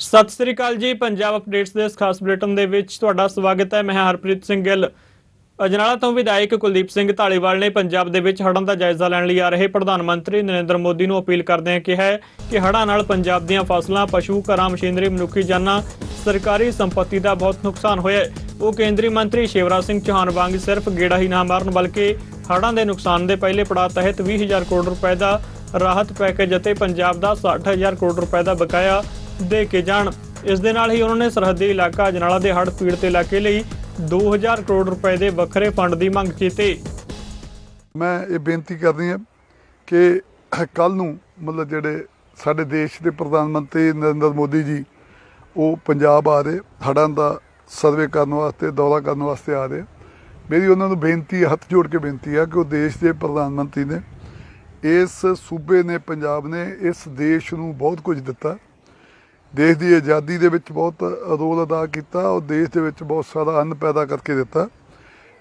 ਸਤਿ ਸ੍ਰੀ ਅਕਾਲ ਜੀ, ਪੰਜਾਬ ਅਪਡੇਟਸ ਦੇ ਇਸ ਖਾਸ ਬੁਲੇਟਿਨ ਦੇ ਵਿੱਚ ਤੁਹਾਡਾ ਸਵਾਗਤ ਹੈ। ਮੈਂ ਹਰਪ੍ਰੀਤ ਸਿੰਘ ਗਿੱਲ। ਅਜਨਾਲਾ ਤੋਂ ਵਿਧਾਇਕ ਕੁਲਦੀਪ ਸਿੰਘ ਢਾਲੀਵਾਲ ਨੇ ਪੰਜਾਬ ਦੇ ਵਿੱਚ ਹੜ੍ਹਾਂ ਦਾ ਜਾਇਜ਼ਾ ਲੈਣ ਲਈ ਆ ਰਹੇ ਪ੍ਰਧਾਨ ਮੰਤਰੀ ਨਰਿੰਦਰ ਮੋਦੀ ਨੂੰ ਅਪੀਲ ਕਰਦਿਆਂ ਕਿਹਾ ਕਿ ਹੜ੍ਹਾਂ ਨਾਲ ਪੰਜਾਬ ਦੀਆਂ ਫਸਲਾਂ, ਪਸ਼ੂ, ਘਰਾਂ, ਮਸ਼ੀਨਰੀ, ਮਨੁੱਖੀ ਜਾਨਾਂ ਸਰਕਾਰੀ ਸੰਪਤੀ ਦਾ ਬਹੁਤ ਨੁਕਸਾਨ ਹੋਇਆ ਉਹ ਕੇਂਦਰੀ ਮੰਤਰੀ ਸ਼ਿਵਰਾਜ ਸਿੰਘ ਚੌਹਾਨ ਵਾਂਗ ਸਿਰਫ ਗੇੜਾ ਹੀ ਨਾ ਮਾਰਨ, ਬਲਕਿ ਹੜ੍ਹਾਂ ਦੇ ਨੁਕਸਾਨ ਦੇ ਪਹਿਲੇ ਪੜਾਅ ਤਹਿਤ 20000 ਕਰੋੜ ਰੁਪਏ ਦਾ ਰਾਹਤ ਪੈਕੇਜ ਅਤੇ ਪੰਜਾਬ ਦਾ 60000 ਕਰੋੜ ਰੁਪਏ ਦਾ ਬਕਾਇਆ ਦੇ ਕੇ ਜਾਣ। ਇਸ ਦੇ ਨਾਲ ਹੀ ਉਹਨਾਂ ਨੇ ਸਰਹੱਦੀ ਇਲਾਕਾ ਅਜਨਾਲਾ ਦੇ ਹੜ੍ਹ ਪੀੜਤ ਇਲਾਕੇ ਲਈ 2000 ਕਰੋੜ ਰੁਪਏ ਦੇ ਵੱਖਰੇ ਫੰਡ ਦੀ ਮੰਗ ਕੀਤੀ। ਮੈਂ ਇਹ ਬੇਨਤੀ ਕਰਦੀ ਹਾਂ ਕਿ ਕੱਲ ਨੂੰ ਮਤਲਬ ਜਿਹੜੇ ਸਾਡੇ ਦੇਸ਼ ਦੇ ਪ੍ਰਧਾਨ ਮੰਤਰੀ ਨਰਿੰਦਰ ਮੋਦੀ ਜੀ ਉਹ ਪੰਜਾਬ ਆ ਰਹੇ ਹੜ੍ਹਾਂ ਦਾ ਸਰਵੇ ਕਰਨ ਵਾਸਤੇ, ਦੌਰਾ ਕਰਨ ਵਾਸਤੇ ਆ ਰਹੇ। ਮੇਰੀ ਉਹਨਾਂ ਨੂੰ ਬੇਨਤੀ, ਹੱਥ ਜੋੜ ਕੇ ਬੇਨਤੀ ਆ ਕਿ ਉਹ ਦੇਸ਼ ਦੇ ਪ੍ਰਧਾਨ ਮੰਤਰੀ ਨੇ, ਇਸ ਸੂਬੇ ਨੇ, ਪੰਜਾਬ ਨੇ ਇਸ ਦੇਸ਼ ਨੂੰ ਬਹੁਤ ਕੁਝ ਦਿੱਤਾ। ਦੇਸ਼ ਦੀ ਆਜ਼ਾਦੀ ਦੇ ਵਿੱਚ ਬਹੁਤ ਰੋਲ ਅਦਾ ਕੀਤਾ, ਔਰ ਦੇਸ਼ ਦੇ ਵਿੱਚ ਬਹੁਤ ਸਾਰਾ ਅੰਨ ਪੈਦਾ ਕਰਕੇ ਦਿੱਤਾ।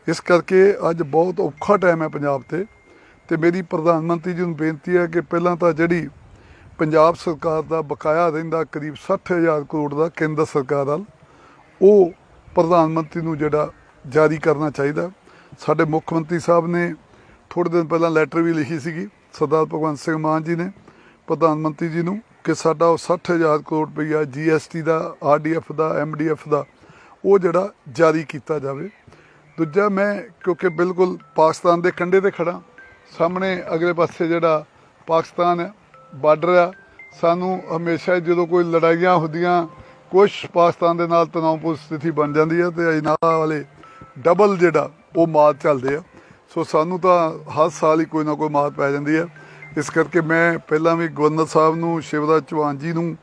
ਇਸ ਕਰਕੇ ਅੱਜ ਬਹੁਤ ਔਖਾ ਟਾਈਮ ਹੈ ਪੰਜਾਬ ਤੇ। ਤੇ ਮੇਰੀ ਪ੍ਰਧਾਨ ਮੰਤਰੀ ਜੀ ਨੂੰ ਬੇਨਤੀ ਹੈ ਕਿ ਪਹਿਲਾਂ ਤਾਂ ਜਿਹੜੀ ਪੰਜਾਬ ਸਰਕਾਰ ਦਾ ਬਕਾਇਆ ਰਹਿੰਦਾ ਕਰੀਬ 60000 ਕਰੋੜ ਦਾ ਕੇਂਦਰ ਸਰਕਾਰ ਵੱਲ, ਉਹ ਪ੍ਰਧਾਨ ਮੰਤਰੀ ਨੂੰ ਜਿਹੜਾ ਜਾਰੀ ਕਰਨਾ ਚਾਹੀਦਾ। ਸਾਡੇ ਮੁੱਖ ਮੰਤਰੀ ਸਾਹਿਬ ਨੇ ਥੋੜੇ ਦਿਨ ਪਹਿਲਾਂ ਲੈਟਰ ਵੀ ਲਿਖੀ ਸੀਗੀ, ਸਰਦਾਰ ਭਗਵੰਤ ਸਿੰਘ ਮਾਨ ਜੀ ਨੇ ਪ੍ਰਧਾਨ ਮੰਤਰੀ ਜੀ ਨੂੰ ਕਿ ਸਾਡਾ ਉਹ 60000 ਕਰੋੜ ਰੁਪਈਆ ਜੀਐਸਟੀ ਦਾ ਆਰਡੀਐਫ ਦਾ ਐਮਡੀਐਫ ਦਾ, ਉਹ ਜਿਹੜਾ ਜਾਰੀ ਕੀਤਾ ਜਾਵੇ। ਦੂਜਾ ਮੈਂ ਕਿਉਂਕਿ ਬਿਲਕੁਲ ਪਾਕਿਸਤਾਨ ਦੇ ਕੰਢੇ ਤੇ ਖੜਾ ਸਾਹਮਣੇ ਅਗਲੇ ਪਾਸੇ ਜਿਹੜਾ ਪਾਕਿਸਤਾਨ ਹੈ ਬਾਰਡਰ ਆ, ਸਾਨੂੰ ਹਮੇਸ਼ਾ ਜਦੋਂ ਕੋਈ ਲੜਾਈਆਂ ਹੁੰਦੀਆਂ ਕੁਝ ਪਾਕਿਸਤਾਨ ਦੇ ਨਾਲ ਤਣਾਅਪੂਰਨ ਸਥਿਤੀ ਬਣ ਜਾਂਦੀ ਹੈ ਤੇ ਅਜਨਾਲਾ ਵਾਲੇ ਡਬਲ ਜਿਹੜਾ, ਉਹ ਮਾਰ ਚੱਲਦੇ ਆ। ਸੋ ਸਾਨੂੰ ਤਾਂ ਹਰ ਸਾਲ ਹੀ ਕੋਈ ਨਾ ਕੋਈ ਮਾਰ ਪੈ ਜਾਂਦੀ ਹੈ ਇਸ ਕਰਕੇ ਮੈਂ ਪਹਿਲਾਂ ਵੀ ਗਵਰਨਰ ਸਾਹਿਬ ਨੂੰ, ਸ਼ਿਵਰਾਜ ਚੌਹਾਨ ਜੀ ਨੂੰ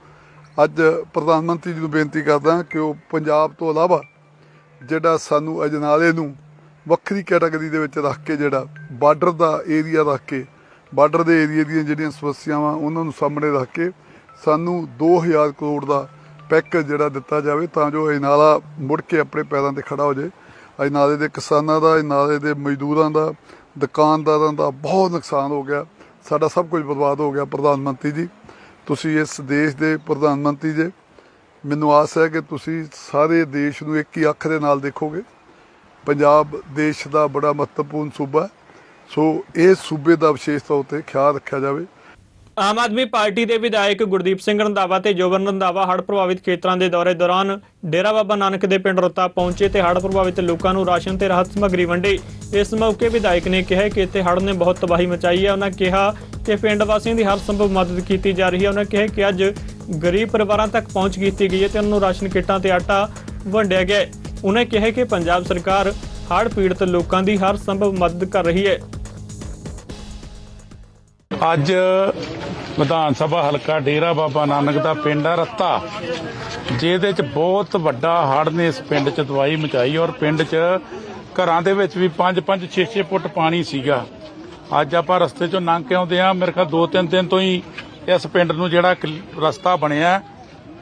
ਅੱਜ ਪ੍ਰਧਾਨ ਮੰਤਰੀ ਜੀ ਨੂੰ ਬੇਨਤੀ ਕਰਦਾ ਕਿ ਉਹ ਪੰਜਾਬ ਤੋਂ ਇਲਾਵਾ ਜਿਹੜਾ ਸਾਨੂੰ ਅਜਨਾਲੇ ਨੂੰ ਵੱਖਰੀ ਕੈਟਾਗਰੀ ਦੇ ਵਿੱਚ ਰੱਖ ਕੇ ਜਿਹੜਾ ਬਾਰਡਰ ਦਾ ਏਰੀਆ ਰੱਖ ਕੇ ਬਾਰਡਰ ਦੇ ਏਰੀਆ ਦੀਆਂ ਜਿਹੜੀਆਂ ਸਮੱਸਿਆਵਾਂ ਉਹਨਾਂ ਨੂੰ ਸਾਹਮਣੇ ਰੱਖ ਕੇ ਸਾਨੂੰ 2000 ਕਰੋੜ ਦਾ ਪੈਕੇਜ ਜਿਹੜਾ ਦਿੱਤਾ ਜਾਵੇ ਤਾਂ ਜੋ ਅਜਨਾਲਾ ਮੁੜ ਕੇ ਆਪਣੇ ਪੈਰਾਂ ਤੇ ਖੜਾ ਹੋ ਜਾਏ। ਨਾਲੇ ਦੇ ਕਿਸਾਨਾਂ ਦਾ ਅਜਨਾਲੇ ਦੇ ਮਜ਼ਦੂਰਾਂ ਦਾ, ਦੁਕਾਨਦਾਰਾਂ ਦਾ ਬਹੁਤ ਨੁਕਸਾਨ ਹੋ ਗਿਆ। ਸਾਡਾ ਸਭ ਕੁਝ ਬਰਬਾਦ ਹੋ ਗਿਆ ਪ੍ਰਧਾਨ ਮੰਤਰੀ ਜੀ। ਤੁਸੀਂ ਇਸ ਦੇਸ਼ ਦੇ ਪ੍ਰਧਾਨ ਮੰਤਰੀ ਜੇ, ਮੈਨੂੰ ਆਸ ਹੈ ਕਿ ਤੁਸੀਂ ਸਾਰੇ ਦੇਸ਼ ਨੂੰ ਇੱਕ ਹੀ ਅੱਖ ਦੇ ਨਾਲ ਦੇਖੋਗੇ। ਪੰਜਾਬ ਦੇਸ਼ ਦਾ ਬੜਾ ਮਹੱਤਵਪੂਰਨ ਸੂਬਾ ਹੈ। ਸੋ ਇਸ ਸੂਬੇ ਦਾ ਵਿਸ਼ੇਸ਼ ਤੌਰ ਤੇ ਖਿਆਲ ਰੱਖਿਆ ਜਾਵੇ। ਆਮ ਆਦਮੀ ਪਾਰਟੀ ਦੇ ਵਿਧਾਇਕ ਗੁਰਦੀਪ ਸਿੰਘ ਰੰਧਾਵਾ ਤੇ ਜੋਬਨ ਰੰਧਾਵਾ ਹੜ੍ਹ ਪ੍ਰਭਾਵਿਤ ਖੇਤਰਾਂ ਦੇ ਦੌਰੇ ਦੌਰਾਨ ਡੇਰਾ ਬਾਬਾ ਨਾਨਕ ਦੇ ਪਿੰਡ ਰੋਤਾ ਪਹੁੰਚੇ ਤੇ ਹੜ੍ਹ ਪ੍ਰਭਾਵਿਤ ਲੋਕਾਂ ਨੂੰ ਰਾਸ਼ਨ ਤੇ ਰਾਹਤ ਸਮੱਗਰੀ ਵੰਡੀ। ਇਸ ਮੌਕੇ ਵਿਧਾਇਕ ਨੇ ਕਿਹਾ ਕਿ ਇੱਥੇ ਹੜ੍ਹ ਨੇ ਬਹੁਤ ਤਬਾਹੀ ਮਚਾਈ ਹੈ। ਉਹਨਾਂ ਕਿਹਾ ਕਿ ਪਿੰਡ ਵਾਸੀਆਂ ਦੀ ਹਰ ਸੰਭਵ ਮਦਦ ਕੀਤੀ ਜਾ ਰਹੀ ਹੈ। ਉਹਨਾਂ ਕਿਹਾ ਕਿ ਅੱਜ ਗਰੀਬ ਪਰਿਵਾਰਾਂ ਤੱਕ ਪਹੁੰਚ ਕੀਤੀ ਗਈ ਹੈ ਤੇ ਉਹਨਾਂ ਨੂੰ ਰਾਸ਼ਨ ਕਿੱਟਾਂ ਤੇ ਆਟਾ ਵੰਡਿਆ ਗਿਆ ਉਹਨਾਂ ਕਿਹਾ ਕਿ ਪੰਜਾਬ ਸਰਕਾਰ ਹੜ੍ਹ ਪੀੜਤ ਲੋਕਾਂ ਦੀ ਹਰ ਸੰਭਵ ਮਦਦ ਕਰ ਰਹੀ ਹੈ। ਅੱਜ ਵਿਧਾਨ ਸਭਾ ਹਲਕਾ ਡੇਰਾ ਬਾਬਾ ਨਾਨਕ ਦਾ ਪਿੰਡ ਆ ਰੱਤਾ, ਜਿਹਦੇ ਚ ਬਹੁਤ ਵੱਡਾ ਹੜ੍ਹ ਨੇ ਇਸ ਪਿੰਡ ਚ ਦਵਾਈ ਮਚਾਈ ਔਰ ਪਿੰਡ ਚ ਘਰਾਂ ਦੇ ਵਿੱਚ ਵੀ 5-5 6-6 ਫੁੱਟ ਪਾਣੀ ਸੀਗਾ। ਅੱਜ ਆਪਾਂ ਰਸਤੇ ਚੋਂ ਲੰਘ ਕੇ ਆਉਂਦੇ ਆ ਮੇਰੇ ਖਿਆਲ ਦੋ ਤਿੰਨ ਦਿਨ ਤੋਂ ਹੀ ਇਸ ਪਿੰਡ ਨੂੰ ਜਿਹੜਾ ਰਸਤਾ ਬਣਿਆ।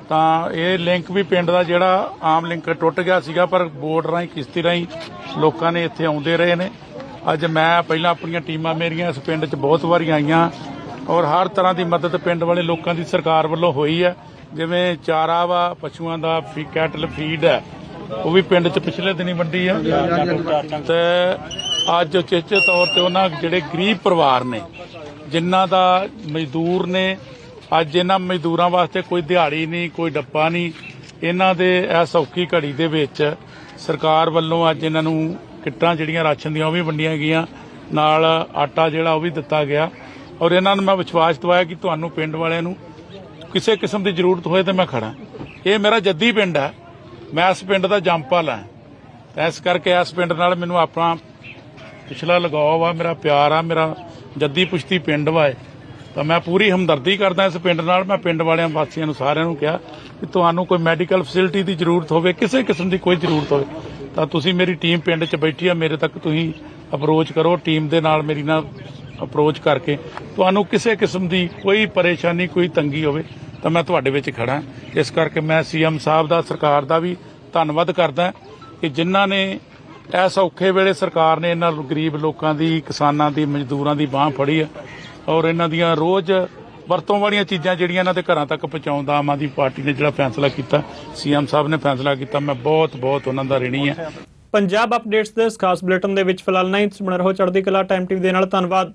ਤਾਂ ਇਹ ਲਿੰਕ ਵੀ ਪਿੰਡ ਦਾ ਜਿਹੜਾ ਆਮ ਲਿੰਕ ਟੁੱਟ ਗਿਆ ਸੀਗਾ, ਪਰ ਬੋਰਡ ਰਾਹੀਂ, ਕਿਸ਼ਤੀ ਰਾਹੀਂ ਲੋਕਾਂ ਨੇ ਇੱਥੇ ਆਉਂਦੇ ਰਹੇ ਨੇ। ਅੱਜ ਮੈਂ ਪਹਿਲਾਂ ਆਪਣੀਆਂ ਟੀਮਾਂ ਮੇਰੀਆਂ ਇਸ ਪਿੰਡ 'ਚ ਬਹੁਤ ਵਾਰੀ ਆਈਆਂ ਔਰ ਹਰ ਤਰ੍ਹਾਂ ਦੀ ਮਦਦ ਪਿੰਡ ਵਾਲੇ ਲੋਕਾਂ ਦੀ ਸਰਕਾਰ ਵੱਲੋਂ ਹੋਈ ਹੈ। ਜਿਵੇਂ ਚਾਰਾ ਵਾ, ਪਸ਼ੂਆਂ ਦਾ ਫੀ, ਕੈਟਲ ਫੀਡ ਹੈ, ਉਹ ਵੀ ਪਿੰਡ 'ਚ ਪਿਛਲੇ ਦਿਨੀ ਵੰਡੀ ਆ। ਤੇ ਅੱਜ ਉਚੇਚੇ ਤੌਰ ਤੇ ਉਹਨਾਂ ਜਿਹੜੇ ਗਰੀਬ ਪਰਿਵਾਰ ਨੇ, ਜਿਨ੍ਹਾਂ ਦਾ ਮਜ਼ਦੂਰ ਨੇ, ਅੱਜ ਇਹਨਾਂ ਮਜ਼ਦੂਰਾਂ ਵਾਸਤੇ ਕੋਈ ਦਿਹਾੜੀ ਨਹੀਂ, ਕੋਈ ਡੱਬਾ ਨਹੀਂ, ਇਹਨਾਂ ਦੇ ਇਸ ਔਖੀ ਘੜੀ ਦੇ ਵਿੱਚ ਸਰਕਾਰ ਵੱਲੋਂ ਅੱਜ ਇਹਨਾਂ ਨੂੰ ਕਿੱਟਾਂ ਜਿਹੜੀਆਂ ਰਾਸ਼ਨ ਦੀਆਂ ਉਹ ਵੀ ਵੰਡੀਆਂ ਗਈਆਂ। ਨਾਲ ਆਟਾ ਜਿਹੜਾ ਉਹ ਵੀ ਦਿੱਤਾ ਗਿਆ। ਔਰ ਇਹਨਾਂ ਨੂੰ ਮੈਂ ਵਿਸ਼ਵਾਸ ਦਿਵਾਇਆ ਕਿ ਤੁਹਾਨੂੰ ਪਿੰਡ ਵਾਲਿਆਂ ਨੂੰ ਕਿਸੇ ਕਿਸਮ ਦੀ ਜ਼ਰੂਰਤ ਹੋਏ ਤੇ ਮੈਂ ਖੜਾ। ਇਹ ਮੇਰਾ ਜੱਦੀ ਪਿੰਡ ਹੈ। ਮੈਂ ਇਸ ਪਿੰਡ ਦਾ ਜੰਪਲ ਹਾਂ। ਤਾਂ ਇਸ ਕਰਕੇ ਇਸ ਪਿੰਡ ਨਾਲ ਮੈਨੂੰ ਆਪਣਾ ਪਿਛਲਾ ਲਗਾਓ ਵਾ ਮੇਰਾ ਪਿਆਰ ਆ, ਮੇਰਾ ਜੱਦੀ ਪੁਸ਼ਤੀ ਪਿੰਡ ਵਾ ਇਹ। ਤਾਂ ਮੈਂ ਪੂਰੀ ਹਮਦਰਦੀ ਕਰਦਾ ਇਸ ਪਿੰਡ ਨਾਲ। ਮੈਂ ਪਿੰਡ ਵਾਲਿਆਂ ਵਾਸੀਆਂ ਨੂੰ ਸਾਰਿਆਂ ਨੂੰ ਕਿਹਾ ਕਿ ਤੁਹਾਨੂੰ ਕੋਈ ਮੈਡੀਕਲ ਫੈਸਿਲਿਟੀ ਦੀ ਜ਼ਰੂਰਤ ਹੋਵੇ, ਕਿਸੇ ਕਿਸਮ ਦੀ ਕੋਈ ਜ਼ਰੂਰਤ ਹੋਵੇ ਤਾਂ ਤੁਸੀਂ ਮੇਰੀ ਟੀਮ ਪਿੰਡ 'ਚ ਬੈਠੀ ਆ, ਮੇਰੇ ਤੱਕ ਤੁਸੀਂ ਅਪਰੋਚ ਕਰੋ, ਟੀਮ ਦੇ ਨਾਲ ਮੇਰੀ ਨਾਲ ਅਪਰੋਚ ਕਰਕੇ। ਤੁਹਾਨੂੰ ਕਿਸੇ ਕਿਸਮ ਦੀ ਕੋਈ ਪਰੇਸ਼ਾਨੀ, ਕੋਈ ਤੰਗੀ ਹੋਵੇ, ਤਾਂ ਮੈਂ ਤੁਹਾਡੇ ਵਿੱਚ ਖੜਾ ਇਸ ਕਰਕੇ ਮੈਂ ਸੀਐਮ ਸਾਹਿਬ ਦਾ, ਸਰਕਾਰ ਦਾ ਵੀ ਧੰਨਵਾਦ ਕਰਦਾ ਕਿ ਜਿਨ੍ਹਾਂ ਨੇ ਇਸ ਔਖੇ ਵੇਲੇ ਸਰਕਾਰ ਨੇ ਇਹਨਾਂ ਗਰੀਬ ਲੋਕਾਂ ਦੀ, ਕਿਸਾਨਾਂ ਦੀ, ਮਜ਼ਦੂਰਾਂ ਦੀ ਬਾਹ ਫੜੀ ਆ ਔਰ ਇਹਨਾਂ ਦੀਆਂ ਰੋਜ਼ ਵਰਤੋਂ ਵਾਲੀਆਂ ਚੀਜ਼ਾਂ ਜਿਹੜੀਆਂ ਇਹਨਾਂ ਦੇ ਘਰਾਂ ਤੱਕ ਪਹੁੰਚਾਉਣ ਦਾ ਆਮ ਆਦਮੀ ਪਾਰਟੀ ਨੇ ਜਿਹੜਾ ਫੈਸਲਾ ਕੀਤਾ, ਸੀਐਮ ਸਾਹਿਬ ਨੇ ਫੈਸਲਾ ਕੀਤਾ, ਮੈਂ ਬਹੁਤ ਬਹੁਤ ਉਹਨਾਂ ਦਾ ਰਿਣੀ ਹਾਂ। ਪੰਜਾਬ ਅਪਡੇਟਸ ਦੇ ਇਸ ਖਾਸ ਬੁਲੇਟਿਨ ਦੇ ਵਿੱਚ ਫਿਲਹਾਲ ਨਹੀਂ ਤੁਸੀਂ ਬਣੇ ਰਹੋ ਚੜ੍ਹਦੀ ਕਲਾ ਟਾਈਮ ਟੀਵੀ ਦੇ ਨਾਲ, ਧੰਨਵਾਦ।